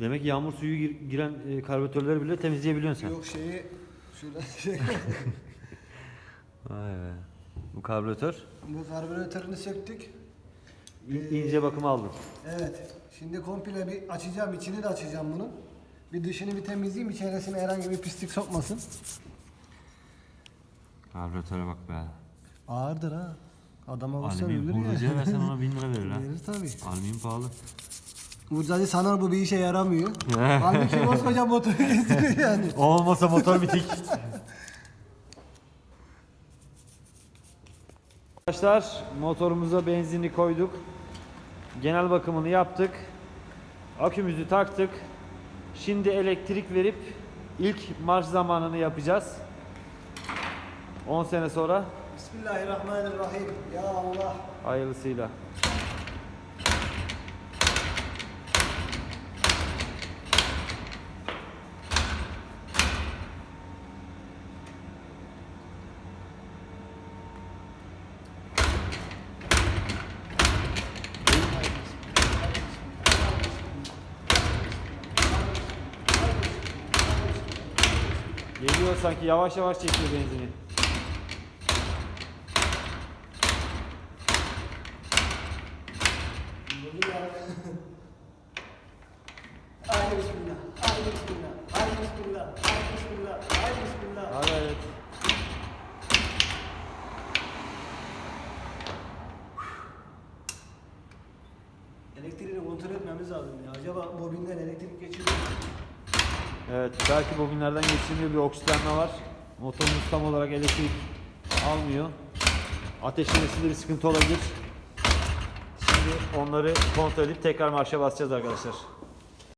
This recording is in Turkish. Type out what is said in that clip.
Demek ki yağmur suyu gir- giren e, karbüratörleri bile temizleyebiliyorsun sen. Yok şeyi şurada şey. Vay be. Bu karbüratör Bu karbüratörünü söktük. i- ince bakımı aldın. Evet. Şimdi komple bir açacağım. içini de açacağım bunun. Bir dışını bir temizleyeyim. İçerisine herhangi bir pislik sokmasın. Karbüratöre bak be. Ağırdır ha. Adama Alüminyum ölür ya. hurducuya versen ona 1000 lira verir ha. Verir tabii. Alüminyum pahalı. Hurcacı sanar bu bir işe yaramıyor. Halbuki koskoca motoru getiriyor yani. Olmasa motor bitik. Arkadaşlar motorumuza benzini koyduk. Genel bakımını yaptık. Akümüzü taktık. Şimdi elektrik verip ilk marş zamanını yapacağız. 10 sene sonra Bismillahirrahmanirrahim. Ya Allah. hayırlısıyla. Geliyor sanki yavaş yavaş çekiyor benzini. Haydi bismillah. Haydi bismillah. Haydi bismillah. Haydi bismillah. Haydi bismillah. Hadi evet. Elektriğini kontrol etmemiz lazım ya. Acaba bobinden elektrik geçiriyor mu? Evet, belki bobinlerden geçirmiyor bir oksitlenme var. Motorumuz tam olarak elektrik almıyor. Ateşlemesinde bir sıkıntı olabilir. Şimdi onları kontrol edip tekrar marşa basacağız arkadaşlar.